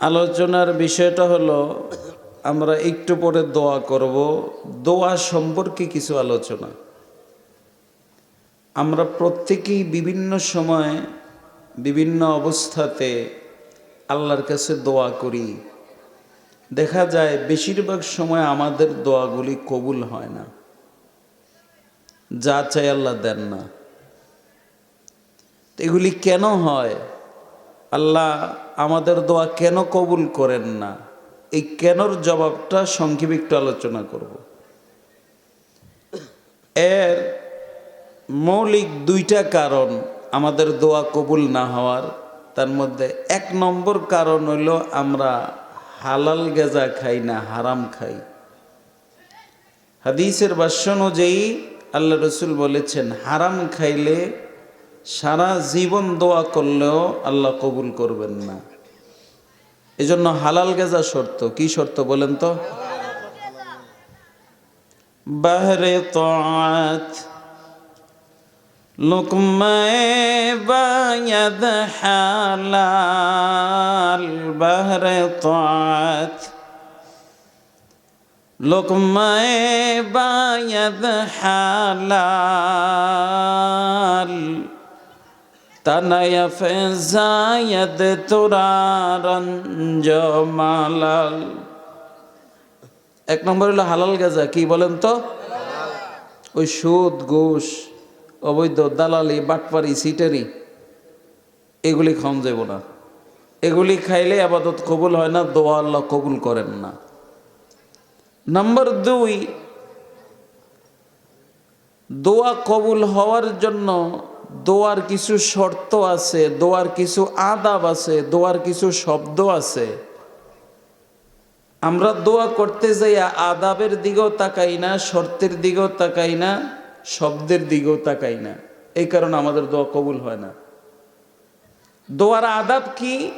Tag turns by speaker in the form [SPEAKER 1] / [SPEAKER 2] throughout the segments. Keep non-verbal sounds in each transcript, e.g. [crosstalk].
[SPEAKER 1] আলোচনার বিষয়টা হলো, আমরা একটু পরে দোয়া করব। দোয়া সম্পর্কে কিছু আলোচনা। আমরা প্রত্যেকেই বিভিন্ন সময় বিভিন্ন অবস্থাতে আল্লাহর কাছে দোয়া করি। দেখা যায় বেশিরভাগ সময় আমাদের দোয়াগুলি কবুল হয় না। যা চাই আল্লাহ দেন না। এগুলি কেন হয়? আল্লাহ আমাদের দোয়া কেন কবুল করেন না? এই কেনর জবাবটা সংক্ষেপে একটু আলোচনা করব। এর মৌলিক দুইটা কারণ আমাদের দোয়া কবুল না হওয়ার। তার মধ্যে এক নম্বর কারণ হইল আমরা হালাল গেজা খাই না, হারাম খাই। হাদিসের বাস্য অনুযায়ী আল্লাহ রসুল বলেছেন, হারাম খাইলে সারা জীবন দোয়া করলেও আল্লাহ কবুল করবেন না। এজন্য হালাল গেজা শর্ত। কি শর্ত বলেন তো? বাহরে তাত, লুকমায় বায়াদ হালাল। বাহরে তাত, লুকমায় বায়াদ হালাল। তানায়া ফেজায়দ তোরারন জমালাল এক নম্বর হলো হালাল গাজা, কি বলেন তো? ওই সুদ, ঘুষ, অবৈধ, দালালি বাটপারি সিটারি এগুলি খাওয়ান যাব না। এগুলি খাইলে আবাদত কবুল হয় না, দোয়া আল্লাহ কবুল করেন না। নাম্বার দুই, দোয়া কবুল হওয়ার জন্য দোয়ার কিছু শর্ত আছে, দোয়ার কিছু আদাব আছে, দোয়ার কিছু শব্দ আছে। আমরা দোয়া করতে যাই আদাবের দিকেও তাকাই না, শর্তের দিকেও তাকাই না, শব্দের দিকেও তাকাই না। এই কারণে আমাদের দোয়া কবুল হয় না। দোয়ার আদাব কি?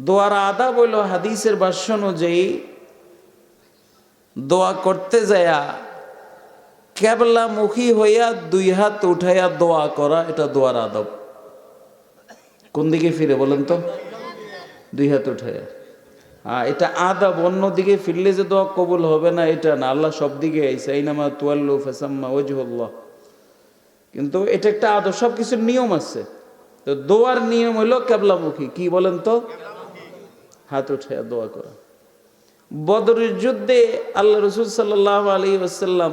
[SPEAKER 1] দোয়ার আদাব হইল হাদিসের ভাষ্য অনুযায়ী, দোয়া করতে যায়া মুখী হইয়া দুই হাত উঠাইয়া দোয়া করা, এটা দোয়ার আদব। কোন দিকে ফিরে বলেন তো? দুই হাত উঠাইয়া। হ্যাঁ এটা আদব, অন্য দিকে ফিরলে যে দোয়া কবুল হবে না, এটা না। আল্লাহ সব দিকে আইসা তুয়াল্লু ফেসাম্মা ওজহুল্লাহ কিন্তু এটা একটা আদব সব কিছুর নিয়ম আছে। তো দোয়ার নিয়ম হইল কেবলামুখী কি বলেন তো? হাত উঠাইয়া দোয়া করা। বদরের যুদ্ধে আল্লাহ রসুল সাল্লাহ আলী আসাল্লাম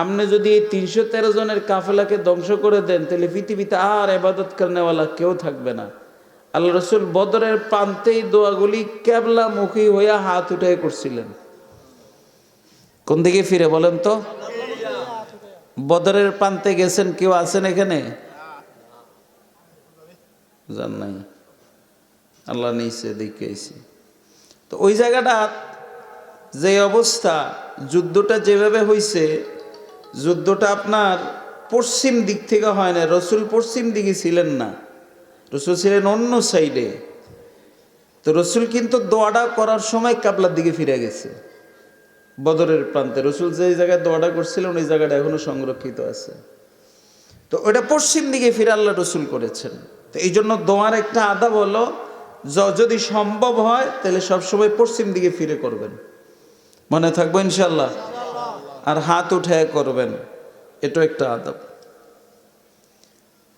[SPEAKER 1] আপনি যদি এই তিনশো তেরো জনের কাফেলাকে ধ্বংস করে দেন, তাহলে পৃথিবীতে আর এবাদত করেনেওয়ালা কেউ থাকবে না। আল্লাহ রসুল বদরের প্রান্তেই দোয়াগুলি ক্যাবলা মুখী হইয়া হাত উঠে করছিলেন। কোন দিকে ফিরে বলেন তো? বদরের প্রান্তে গেছেন, কেউ আছেন এখানে? আল্লাহ নিচে দেখে তো ওই জায়গাটা, যে অবস্থা, যুদ্ধটা যেভাবে হয়েছে যুদ্ধটা আপনার পশ্চিম দিক থেকে হয় না, রসুল পশ্চিম দিকে ছিলেন না। রসুল ছিলেন অন্য সাইডে তো রসুল কিন্তু দোয়াটা করার সময় কাবলার দিকে ফিরে গেছে, বদরের প্রান্তে। রসুল যে জায়গায় দোয়াটা করছিলেন, ওই জায়গাটা এখনও সংরক্ষিত আছে। তো ওটা পশ্চিম দিকে ফিরে আল্লাহ রসুল করেছেন। তো এই জন্য দোয়ার একটা আদা হলো যদি সম্ভব হয়, তাহলে সবসময় পশ্চিম দিকে ফিরে করবেন। মনে থাকব ইনশাল্লাহ আর হাত উঠে করবেন এটা একটা আদব।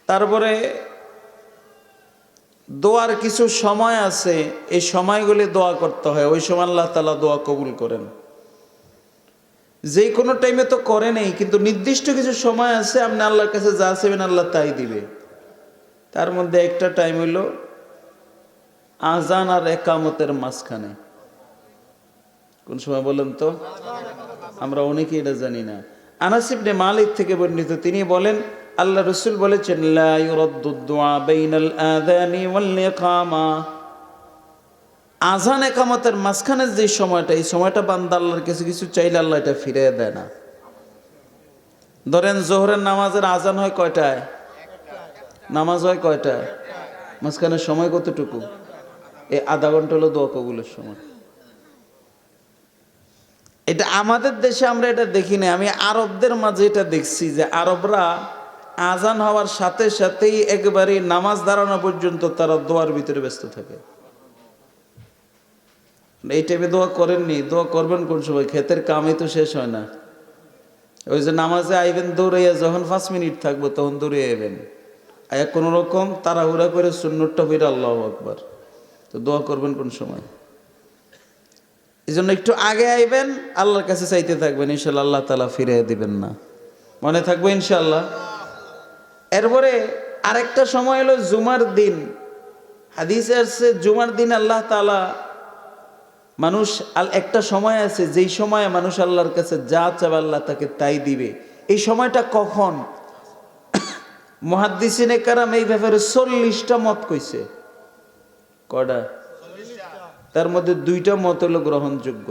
[SPEAKER 1] তারপরে দোয়ার কিছু সময় আছে, এই সময়গুলি দোয়া করতে হয়, ওই সময় আল্লাহ তালা দোয়া কবুল করেন। যে কোনো টাইমে তো করে নেই, কিন্তু নির্দিষ্ট কিছু সময় আছে, আপনি আল্লাহর কাছে যা চাইবেন আল্লাহ তাই দিবে। তার মধ্যে একটা টাইম হইল আজান আর একামতের মাঝখানে। কোন সময় বলেন তো? আমরা অনেকে এটা জানি না। আনাসিবনে মালিক থেকে বর্ণিত তিনি বলেন, আল্লাহ রসুল বলেছেন আজান একামতের মাঝখানের যে সময়টা, এই সময়টা বান্দা আল্লাহর কিছু কিছু চাইলে আল্লাহ এটা ফিরে দেয় না। ধরেন জোহরের নামাজের আজান হয় কয়টায়? নামাজ হয় কয়টায়? মাঝখানের সময় কতটুকু? এই আধা ঘণ্টা হলো দোয়া কবুলের সময়। এটা আমাদের দেশে আমরা এটা দেখি না আমি আরবদের মাঝে এটা দেখছি যে আরবরা আজান হওয়ার সাথে সাথেই একবারে নামাজ দাঁড়ানো পর্যন্ত তারা দোয়ার ভিতরে ব্যস্ত থাকে। এই টাইপে দোয়া করেননি। দোয়া করবেন কোন সময়? ক্ষেতের কামই তো শেষ হয় না। ওই যে নামাজে আইবেন, দৌড়াইয়া যখন পাঁচ মিনিট থাকব তখন দৌড়ে আইবেন। আয়া কোনো রকম তাড়াহুড়া করে সুন্নতটা হইলে আল্লাহ আকবার। তো দোয়া করবেন কোন সময়? এই জন্য একটু আগে আইবেন, আল্লাহর কাছে চাইতে থাকবেন ইনশাল্লাহ আল্লাহ তালা ফিরে দিবেন না। মনে থাকব ইনশাল্লাহ এরপরে আরেকটা সময় হলো জুমার দিন। হাদিসে আসছে, জুমার দিন আল্লাহ তালা মানুষ একটা সময় আছে, যেই সময়ে মানুষ আল্লাহর কাছে যা চাবে আল্লাহ তাকে তাই দিবে। এই সময়টা কখন? [coughs] মহাদ্দিসিনে কারাম এই ব্যাপারে চল্লিশটা মত কইছে। কটা তার মধ্যে দুইটা মত হলো গ্রহণযোগ্য।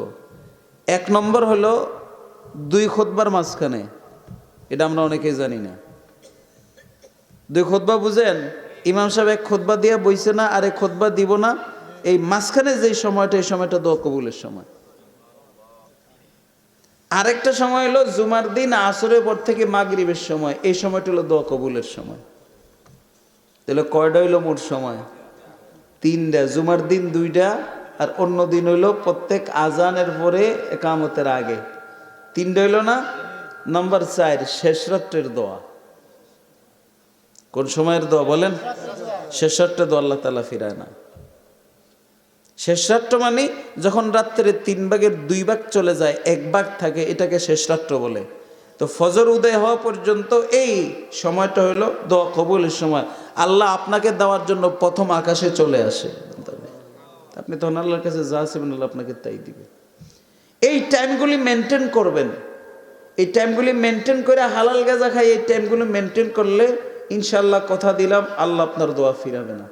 [SPEAKER 1] এক নম্বর হলো দুই খোদবার মাঝখানে, এটা আমরা অনেকেই জানি না। দুই খোদবা বুঝেন, ইমাম সাহেব এক খোদবা দিয়ে বইছে না আর এক খোদবা দিব না। এই মাঝখানে যেই সময়টা, এই সময়টা দোয়া কবুলের সময়। আরেকটা সময় হলো জুমার দিন, আসরের পর থেকে মাগরিবের সময়, এই সময়টা হলো দোয়া কবুলের সময়। তাহলে কয়টা হইল মোট সময়? তিনটা। জুমার দিন দুইটা আর অন্য দিন হইল প্রত্যেক আজানের পরে একামতের আগে। তিনটা হইল না? নাম্বার চার, শেষ রাত্রের দোয়া। কোন সময়ের দোয়া বলেন? শেষ রাত্রে দোয়া আল্লাহ তালা ফিরায় না। শেষ রাত্র মানে যখন রাত্রে তিন ভাগের দুই ভাগ চলে যায়, এক ভাগ থাকে, এটাকে শেষ রাত্র বলে। তো ফজর উদয় হওয়া পর্যন্ত এই সময়টা হলো দোয়া কবুলের সময়। আল্লাহ আপনাকে দেওয়ার জন্য প্রথম আকাশে চলে আসে। আপনি তখন আল্লাহর কাছে যা আছেন আল্লাহ আপনাকে তাই দিবে। এই টাইমগুলি মেনটেন করবেন। এই টাইমগুলি মেনটেন করে হালাল গাজা খাই এই টাইমগুলি মেনটেন করলে ইনশাল্লাহ কথা দিলাম আল্লাহ আপনার দোয়া ফিরাবে না।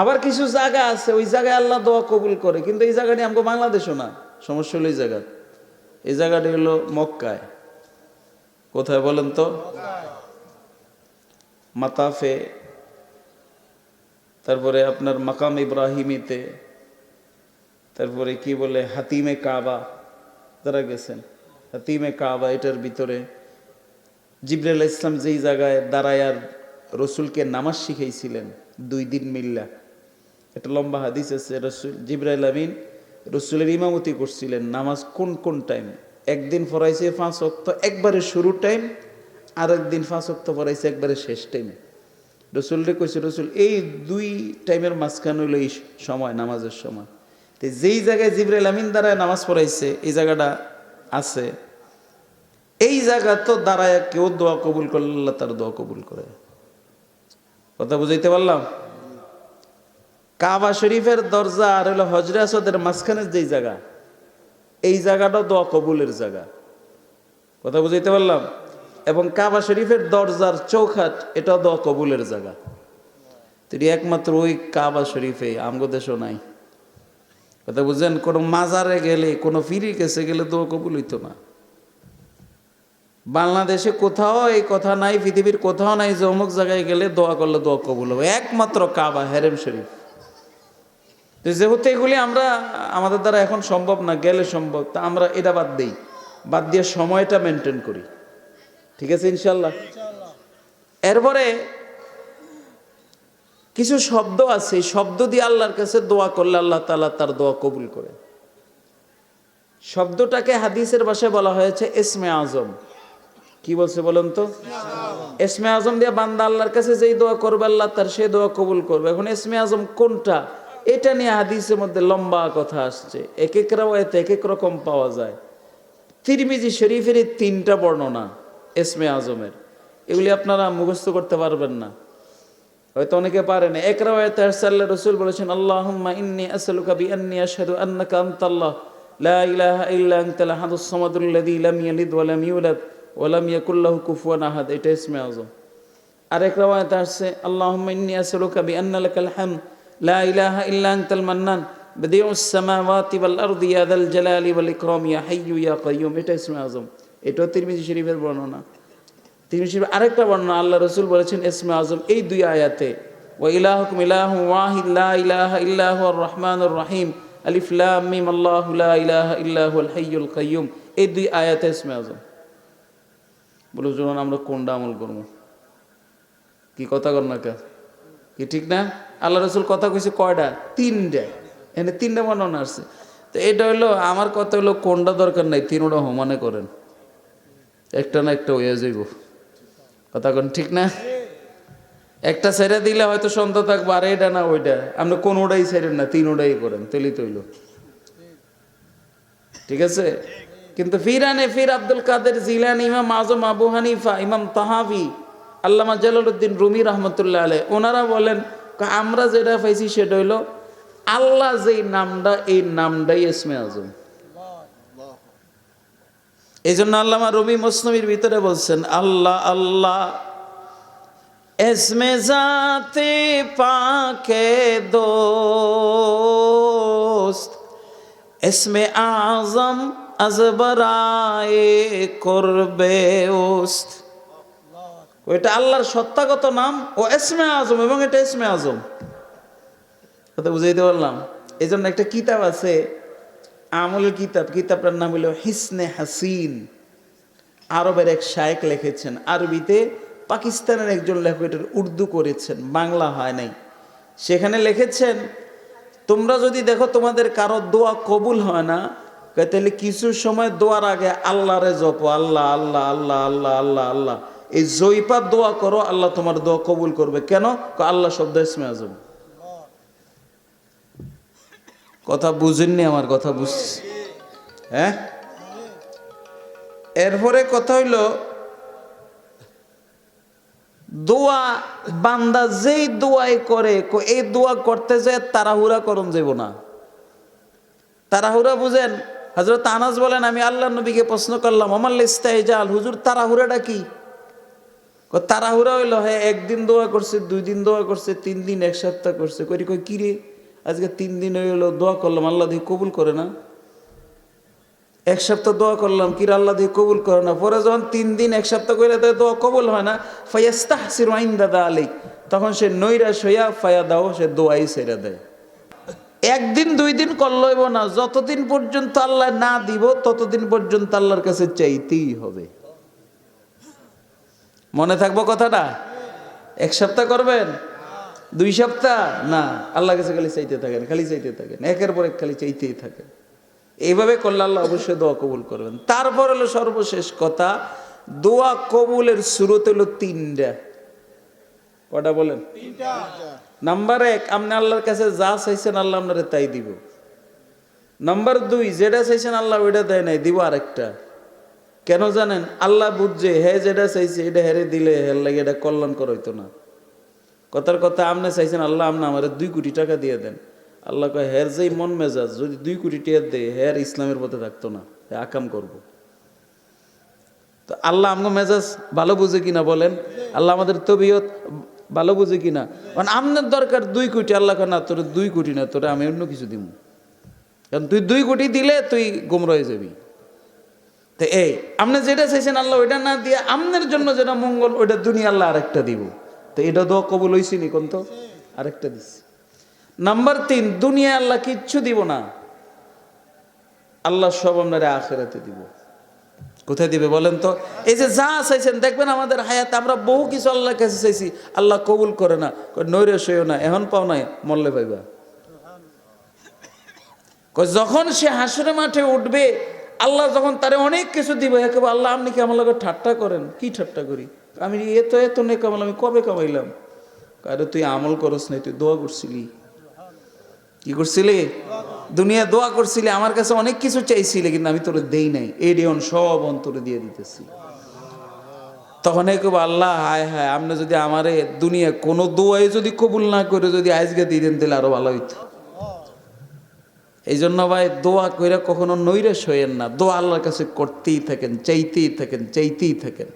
[SPEAKER 1] আবার কিছু জায়গা আছে ওই জায়গায় আল্লাহ দোয়া কবুল করে কিন্তু এই জায়গাটি আমাকে বাংলাদেশও না সমস্যা হলো এই জায়গা। এই জায়গাটি হলো মক্কায়। কোথায় বলেন তো? মাতাফে তারপরে আপনার মাকাম ইব্রাহিমিতে, তারপরে কি বলে হাতিমে কাবা, যারা গেছেন, হাতিমে কাবা, এটার ভিতরে জিব্রাইল ইসলাম যেই জায়গায় দাঁড়ায় আর রসুলকে নামাজ শিখাইছিলেন, দুই দিন মিল্লা। একটা লম্বা হাদিস আছে, রসুল জিব্রাইল আমিন রসুলের ইমামতি করছিলেন নামাজ কোন কোন টাইম একদিন ফরাইছে পাঁচ অক্ত একবারে শুরু টাইম আর একদিন পাঁচ অক্ত ফরাইছে একবারে শেষ টাইমে রসুলরে কইছে, রসুল, এই দুই টাইমের মাঝখানে হলো এই সময়, নামাজের সময়। তো যেই জায়গায় জিব্রাইল আমিন দ্বারায় নামাজ পড়াইছে, এই জায়গাটা আছে। এই জায়গা তো দাঁড়ায় কেউ দোয়া কবুল করলে আল্লাহ তার দোয়া কবুল করে। কথা বুঝাইতে পারলাম? কাবা শরীফের দরজা আর হলো হজরে আসাদের মাঝখানের যেই জায়গা, এই জায়গাটাও দোয়া কবুলের জায়গা। কথা বুঝাইতে পারলাম? এবং কাবা শরীফের দরজার চৌখাট এটা দোয়া কবুলের জায়গা। তিনি একমাত্র ওই কাবা শরীফে, আমগো নাই। কথা বুঝছেন? কোনো মাজারে গেলে, কোনো ফিরি কেসে গেলে দোয়া কবুল হইতো না। বাংলাদেশে কোথাও এই কথা নাই, পৃথিবীর কোথাও নাই যে অমুক জায়গায় গেলে দোয়া করলে দোয়া কবুল হবে। একমাত্র কাবা, হেরেম শরীফ। যেহেতু এগুলি আমরা, আমাদের দ্বারা এখন সম্ভব না, গেলে সম্ভব, তা আমরা এটা বাদ দিই। বাদ দিয়ে সময়টা মেনটেন করি। ঠিক আছে ইনশাল্লাহ এরপরে কিছু শব্দ আছে শব্দ দিয়ে আল্লাহর কাছে দোয়া করলে আল্লাহ তালা তার দোয়া কবুল করে। শব্দটাকে হাদিসের ভাষায় বলা হয়েছে এসমে আজম। কি বলছে বলুন তো? এসমে আজম দিয়ে বান্দা আল্লাহর কাছে যেই দোয়া করবে, আল্লাহ তার সেই দোয়া কবুল করবে। এখন এসমে আজম কোনটা? এটা নিয়ে হাদিসের মধ্যে লম্বা কথা আসছে। এক এক রাওয়ায়তে এক এক রকম পাওয়া যায়। তিরমিজি শরীফের তিনটা বর্ণনা। এসমে আজমের। এগুলি আপনারা মুখস্থ করতে পারবেন না। হয়তো অনেকে পারেন এক রাওয়ায়তে সাল্লাহ রসুল বলেছেন, আল্লাহুম্মা ইন্নী আসআলুকা লা ইলাহা ইল্লা আনতাল আহাদুস সামাদুল লাযী লাম ইয়ালিদ আহাদ। এটা ইসমে আজম। আরেক রাওয়ায়াতে আসছে, আল্লাহুম্মা ইন্নী আসআলুকা বিআন্না লাকাল লা ইলাহা ইল্লা আনতাল মান্নান। বদিউস সামাওয়াতি ওয়াল আরদি ইয়া যাল ইয়া হাইয়্যু ইয়া এটাও তিরমিজি শরীফের বর্ণনা। তিরমিজি শরীফ আরেকটা বর্ণনা, আল্লাহ রসুল বলেছেন, ইসমে আজম এই দুই আয়াতে, ওয়া ইলাহুকুম ইলাহু ওয়াহিদ, লা ইলাহা ইল্লা হুয়ার রহমানুর রহিম আলিফ, লাম, মিম, আল্লাহু ইলাহা ইল্লা হুয়াল হাইয়ুল কাইয়্যুম এই দুই আয়াতে ইসমে আজম। বলে চলুন আমরা কোনটা আমল করব? কি কথা কর না কে ঠিক না? আল্লাহ রসুল কথা কইছে কয়টা? তিনটা। এখানে তিনটা বর্ণনা আসছে। তো এটা হইল আমার কথা হলো, কোনটা দরকার নাই, তিনটা সমানে করেন। একটা না একটা হয়ে যাইব। কথা কন ঠিক না? একটা ছেড়ে দিলে হয়তো সন্দেহ থাকব, আর এটা না ওইটা। আপনি কোনোটাই ছেড়েন না, তিনোটাই করেন তেলি তৈল ঠিক আছে? কিন্তু ফিরানে ফির আব্দুল কাদের জিলানি, ইমাম আজম আবু হানিফা, ইমাম তাহাবি, আল্লামা জালালউদ্দিন রুমি রহমতুল্লাহ আলাই ওনারা বলেন আমরা যেটা পাইছি সেটা হইল, আল্লাহ যেই নামটা, এই নামটাই ইসমে আজম। এই জন্য আল্লামা রবি মুসলমির ভিতরে বলছেন, আল্লাহ আল্লাহ, এসমে জাতে পাকে দোস্ত, এসমে আজম আজবরায়ে করবে ওস্ত। ওইটা আল্লাহর সত্তাগত নাম, ও এসমে আজম এবং এটা এসমে আজম। বুঝাইতে পারলাম? এই জন্য একটা কিতাব আছে আমলের কিতাব, কিতাবটার নাম হলো হিসনে হাসিন। আরবের এক শায়েক লিখেছেন, আরবিতে পাকিস্তানের একজন লেখক এটার উর্দু করেছেন, বাংলা হয় নাই। সেখানে লিখেছেন, তোমরা যদি দেখো তোমাদের কারও দোয়া কবুল হয় না তাহলে কিছু সময় দোয়ার আগে আল্লাহরে জপো, আল্লাহ আল্লাহ আল্লাহ আল্লাহ আল্লাহ আল্লাহ। এই জয়পাত দোয়া করো, আল্লাহ তোমার দোয়া কবুল করবে। কেন? আল্লাহ শব্দ ইসমে আজম। কথা বুঝেননি, আমার কথা বুঝছি হ্যাঁ? এরপরে কথা হইল, দোয়া, বান্দা যেই দোয়াই করে এই দোয়া করতে যে তাড়াহুড়া করন যাব না। তাড়াহুড়া বুঝেন? হজরত আনাস বলেন, আমি আল্লাহ নবীকে প্রশ্ন করলাম আমার ইস্তাইজাল হুজুর, তাড়াহুড়াটা কি? তাড়াহুড়া হইল হ্যাঁ একদিন দোয়া করছে, দুই দিন দোয়া করছে, তিন দিন, এক সপ্তাহ করছে। করি কই কিরে আজকে তিন দিন হইল দোয়া করলাম, আল্লাহ দিয়ে কবুল করে না। এক সপ্তাহ দোয়া করলাম, কির আল্লাহ দিয়ে কবুল করে না? পরে যখন তিন দিন এক সপ্তাহ করে দেয়, দোয়া কবুল হয় না ফাইয়াস্তাহ সির আইন দাদা আলী তখন সে নৈরাশ হইয়া ফায়া দাও, সে দোয়াই ছেড়ে দেয়। একদিন, দুই দিন করলইব না, যতদিন পর্যন্ত আল্লাহ না দিব, ততদিন পর্যন্ত আল্লাহর কাছে চাইতেই হবে। মনে থাকব কথাটা? এক সপ্তাহ করবেন? দুই সপ্তাহ? না আল্লাহ কাছে খালি চাইতে থাকেন খালি চাইতে থাকেন। একের পর এক খালি চাইতেই থাকেন। এইভাবে করলে আল্লাহ অবশ্যই দোয়া কবুল করবেন। তারপর হলো সর্বশেষ কথা দোয়া কবুলের শুরুতে হলো তিনটা। কটা বলেন? নাম্বার এক আপনি আল্লাহর কাছে যা চাইছেন আল্লাহ আপনারে তাই দিব। নাম্বার দুই যেটা চাইছেন আল্লাহ ওইটা দেয় নাই দিব আরেকটা। কেন জানেন? আল্লাহ বুঝছে হে যেটা চাইছে এটা হেরে দিলে হের লাগে এটা কল্যাণ করইতো না। কথার কথা আপনি চাইছেন, আল্লাহ আপনি আমার দুই কোটি টাকা দিয়ে দেন। আল্লাহ কয়, হের যেই মন মেজাজ, যদি দুই কোটি টাকা দেয়, হের ইসলামের পথে থাকতো না। আকাম করব। তো আল্লাহ আমগো মেজাজ ভালো বুঝে কিনা বলেন? আল্লাহ আমাদের তবিয়ত ভালো বুঝে কিনা? কারণ আপনার দরকার দুই কোটি, আল্লাহ কয়, না, তোর দুই কোটি না, তোরা আমি অন্য কিছু দিব কারণ তুই দুই কোটি দিলে তুই গুমরা হয়ে যাবি। তো এই আপনি যেটা চাইছেন আল্লাহ ওইটা না দিয়ে আপনার জন্য যেটা মঙ্গল, ওইটা দুনিয়া আল্লাহ আরেকটা দিব। তো এটা দোয়া কবুল হয়েছি নি কোন তো? আরেকটা দিচ্ছি নাম্বার তিন, দুনিয়া আল্লাহ কিচ্ছু দিব না। আল্লাহ সব আপনারা আখেরাতে দিব। কোথায় দিবে বলেন তো? এই যে যা চাইছেন, দেখবেন আমাদের হায়াতে, আমরা বহু কিছু আল্লাহর কাছে চাইছি, আল্লাহ কবুল করে না। কয়, নৈরাশ হইও না, এখন পাও নাই, মরলে পাইবা। যখন সে হাসরে মাঠে উঠবে, আল্লাহ যখন তারে অনেক কিছু দিবে একেবারে আল্লাহ আপনি কি আমার লগে ঠাট্টা করেন? কি ঠাট্টা করি? আমি এত এত নে কামাল আমি কবে কামাইলাম? আরে তুই আমল করস নাই, তুই দোয়া করছিলি। কি করছিলি? দুনিয়া দোয়া করছিলি, আমার কাছে অনেক কিছু চাইছিলে, কিন্তু আমি তোরে দেই নাই। এই রেয়ন সব অন্তরে দিয়ে দিতেছি। তখন কেউ আল্লাহ, হায় হায় আপনি যদি আমারে দুনিয়া কোনো দোয়াই যদি কবুল না করে যদি আজকে দিয়ে দেন, তাহলে আরও ভালো হইতো। এই জন্য ভাই, দোয়া কইরা কখনো নৈরাশ হইয়েন না। দোয়া আল্লাহর কাছে করতেই থাকেন, চাইতেই থাকেন চাইতেই থাকেন।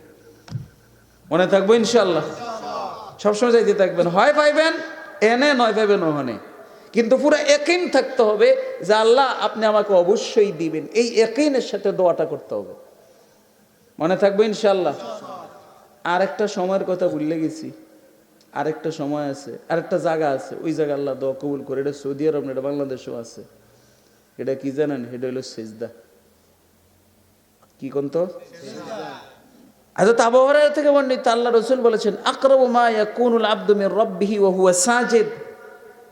[SPEAKER 1] মনে থাকব ইনশাল্লাহ সবসময় চাইতে থাকবেন। হয় পাইবেন, এনে নয় ভেবে ওখানে। কিন্তু পুরো একিন থাকতে হবে যে আল্লাহ আপনি আমাকে অবশ্যই দিবেন। এই একিনের সাথে দোয়াটা করতে হবে। মনে থাকবে ইনশাল্লাহ আর একটা সময়ের কথা ভুলে গেছি। আরেকটা সময় আছে, আরেকটা জায়গা আছে। ওই জায়গা আল্লাহ দোয়া কবুল করে। এটা সৌদি আরব না, এটা বাংলাদেশেও আছে। এটা কি জানেন? এটা হলো সেজদা। কি কোন তো? হাজরত আবু হুরায়রা থেকে বর্ণিত আল্লাহ রাসূল বলেছেন আকরাবু মা ইয়াকুনুল আবদু মির রাব্বিহি ওয়া হুয়া সাজিদ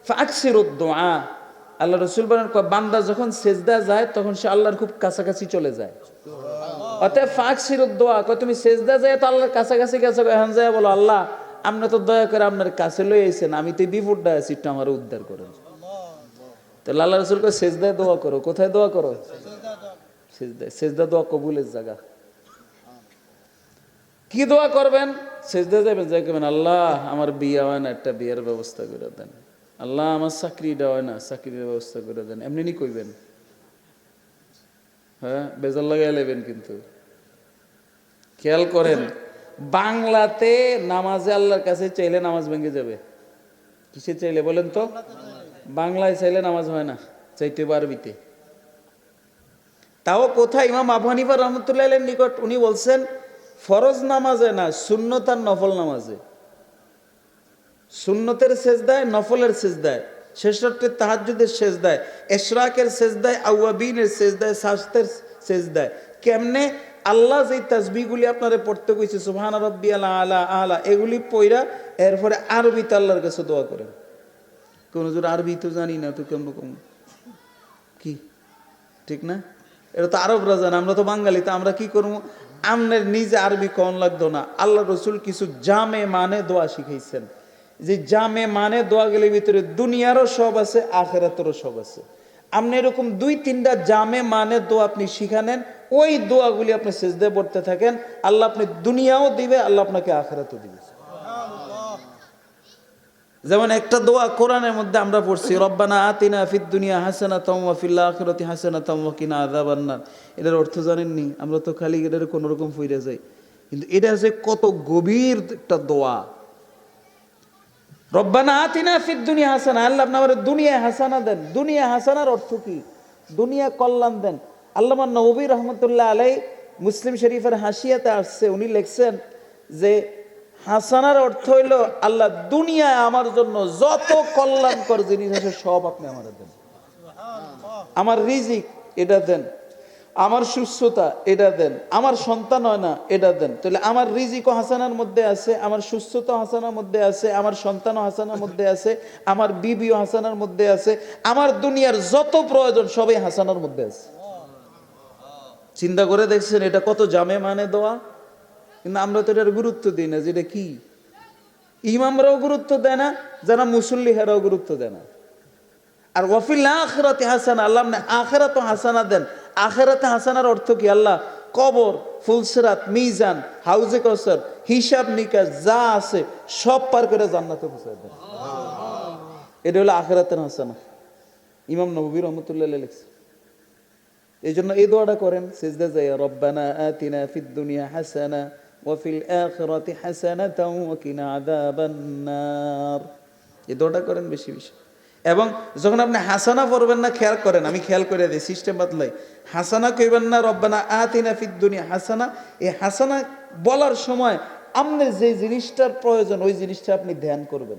[SPEAKER 1] ফাকসিরুদ দুআ আল্লাহ রাসূল বলেন বান্দা যখন সেজদা যায় তখন সে আল্লাহর খুব কাছাকাছি চলে যায়। অতএব ফাকসিরুদ দোয়া কয় তুমি সেজদা যায় তো আল্লাহর কাছাকাছি কাছে এখন যায় বলো আল্লাহ আপনি তো দয়া করে আপনার কাছে লই আইছেন আমি তো বিপদটা আছি একটু আমার উদ্ধার করেন। তো আল্লাহ রসুল কয় সেজদায় দোয়া করো কোথায় দোয়া করো? সেজদায় সেজদা দোয়া কবুলের জায়গা। কি দোয়া করবেন? সেজদা যাবেন যাই করবেন, আল্লাহ, আমার বিয়ে হয় না, একটা বিয়ের ব্যবস্থা করে দেন। আল্লাহ, আমার চাকরিটা হয় না, চাকরির ব্যবস্থা করে দেন। এমনি নি কইবেন। হ্যাঁ বেজার লাগাই লেবেন কিন্তু। খেয়াল করেন, বাংলাতে নামাজে আল্লাহর কাছে চাইলে নামাজ ভেঙে যাবে। কিসে চাইলে বলেন তো? বাংলায় চাইলে নামাজ হয় না, চাইতে পারবিতে। তাও কোথায়? ইমাম আবু হানিফা রহমতুল্লাহ নিকট উনি বলছেন ফরজ নামাজে না, সুন্নত আর নফল নামাজে। সুন্নতের সেজদায়, নফলের সেজদায়। শেষরত্বের তাহাজুদের সেজদায়, এশরাকের সেজদায়, আউয়াবিনের সেজদায় শাস্তের সেজদায়। কেমনে? আল্লাহ যেই তাসবিগুলি আপনারা পড়তে কইছে, সুবহান রব্বি আলা আলা আলা এগুলি পইরা এরপরে আরবিতে আল্লাহর কাছে দোয়া করেন। কোন জোর আরবি তো জানি না, তো কেমন কম কি? ঠিক না? এটা তো আরবরা জানে আমরা তো বাঙালি, তো আমরা কি করব? আমনের নিজে আরবি কন লাগতো না। আল্লাহ রসুল কিছু জামে মানে দোয়া শিখাইছেন। যে জামে মানে দোয়া গেলে ভিতরে দুনিয়ারও সব আছে, আখেরাতেরও সব আছে। আপনি এরকম দুই, তিনটা জামে মানে দোয়া আপনি শিখানেন, ওই দোয়াগুলি আপনি সেজদে পড়তে থাকেন, আল্লাহ আপনি দুনিয়াও দিবে, আল্লাহ আপনাকে আখেরাতও দিবে। যেমন একটা দোয়া কোরআনের মধ্যে আমরা পড়ছি, রব্বানা আতিনা ফিদ দুনিয়া হাসানা তম ফিল্লা আখিরাতি হাসানা তম কিনা আযাবান্নার এটার অর্থ জানেননি, আমরা তো খালি এটার কোনো রকম ফিরে যাই। কিন্তু এটা যে কত গভীর একটা দোয়া। রব্বানা আতিনা ফিদ দুনিয়া হাসানা। আল্লাহ আপনি আমার দুনিয়া হাসানা দেন। দুনিয়া হাসানার অর্থ কি? দুনিয়া কল্যাণ দেন। আল্লামা নবী রহমতুল্লাহ আলাই মুসলিম শরীফের হাসিয়াতে আসছে, উনি লিখছেন যে হাসানার অর্থ হইল, আল্লাহ দুনিয়ায় আমার জন্য যত কল্যাণকর জিনিস আছে, সব আপনি আমার দেন। আমার রিজিক, এটা দেন। আমার সুস্থতা, এটা দেন। আমার সন্তান হয় না, এটা দেন। তাহলে আমার রিজিকও হাসানার মধ্যে আছে, আমার সুস্থতা হাসানার মধ্যে আছে, আমার সন্তানও হাসানার মধ্যে আছে, আমার বিবিও হাসানার মধ্যে আছে, আমার দুনিয়ার যত প্রয়োজন সবই হাসানার মধ্যে আছে। চিন্তা করে দেখছেন, এটা কত জামে মানে দেওয়া কিন্তু আমরা তো এটার গুরুত্ব দিই না, যেটা কি? ইমামরাও গুরুত্ব দেয় না, যারা মুসল্লি হেরাও গুরুত্ব দেয় না। আর ওয়াফিল আখরাতে হাসানা, আল্লাহ আপনি আখেরাতে হাসানা দেন। আখেরাতে হাসানার অর্থ কি আল্লাহ? কবর, ফুলসরাত, মিজান, হাউজে কসর হিসাব নিকাশ, যা আছে সব পার করে জান্নাতে পৌঁছায় দেন। এটা হলো আখেরাতের হাসানা। ইমাম নবী রহমতুল্লাহ লিখছে। এই জন্য এই দোয়াটা করেন, সেজদা যায়, রব্বানা আতিনা ফিদ দুনিয়া হাসানা। ওয়াফিল আখিরাতি হাসানাতাও ওয়া কিনা আযাবান্নার এই দোয়াটা করেন বেশি বেশি। এবং যখন আপনি হাসানা পড়বেন না, খেয়াল করেন, আমি খেয়াল করে দিই সিস্টেম বদলাই। হাসানা কইবেন না, রব্বানা আতিনা ফিদ দুনিয়া হাসানা। এই হাসানা বলার সময় আপনার যে জিনিসটার প্রয়োজন, ওই জিনিসটা আপনি ধ্যান করবেন।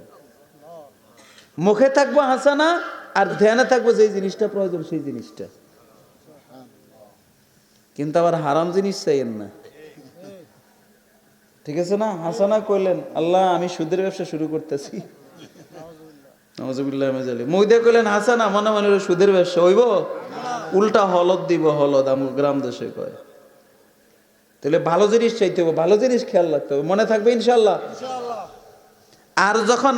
[SPEAKER 1] মুখে থাকব হাসানা, আর ধ্যানে থাকব যে জিনিসটা প্রয়োজন, সেই জিনিসটা। কিন্তু আবার হারাম জিনিস চাইয়েন না। ঠিক আছে না? হাসানা কইলেন, আল্লাহ, আমি সুদের ব্যবসা শুরু করতেছি। হাসানা আর যখন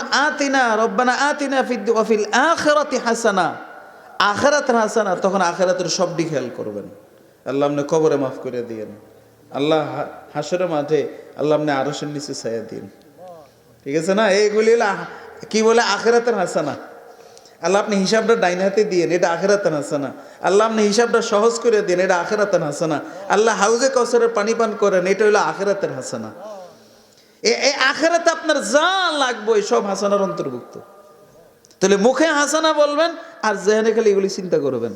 [SPEAKER 1] হাসানা তখন আখিরাতের সবটি খেয়াল করবেন। আল্লাহ কবরে মাফ করে দিয়েন। আল্লাহ হা- হাসরের মাঠে আল্লাহ আপনি আরশের নিচে ছায়া দিন। ঠিক আছে না? এইগুলি কি বলে? আখেরাতের হাসানা। আল্লাহ আপনি হিসাবটা ডাইন হাতে দিয়েন এটা আখেরাতের হাসানা। আল্লাহ আপনি হিসাবটা সহজ করে দিন, এটা আখেরাতের হাসানা। আল্লাহ হাউজে কসরের পানি পান করেন, এটা হলো আখেরাতের হাসানা। এই আখেরাতে আপনার যা লাগবে সব হাসানার অন্তর্ভুক্ত। তাহলে মুখে হাসানা বলবেন, আর জেহানে খালি এগুলি চিন্তা করবেন।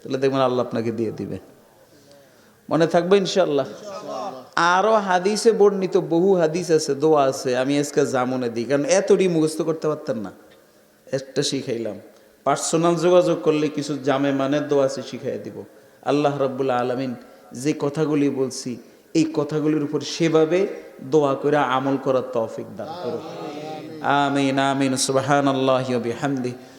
[SPEAKER 1] তাহলে দেখবেন আল্লাহ আপনাকে দিয়ে দিবে। মনে থাকবে ইনশাল্লাহ আরও হাদিসে বর্ণিত বহু হাদিস আছে, দোয়া আছে, আমি আজকে জামনে দিই। কারণ এতটি মুখস্থ করতে পারতেন না। একটা শিখাইলাম। পার্সোনাল যোগাযোগ করলে কিছু জামে মানে দোয়া আছে, শিখাই দিব। আল্লাহ রব্বুল্লা আলমিন যে কথাগুলি বলছি, এই কথাগুলির উপর সেভাবে দোয়া করে আমল করার তৌফিক দান করো আমিন আমিন। সুবহান আল্লাহ বিহামদি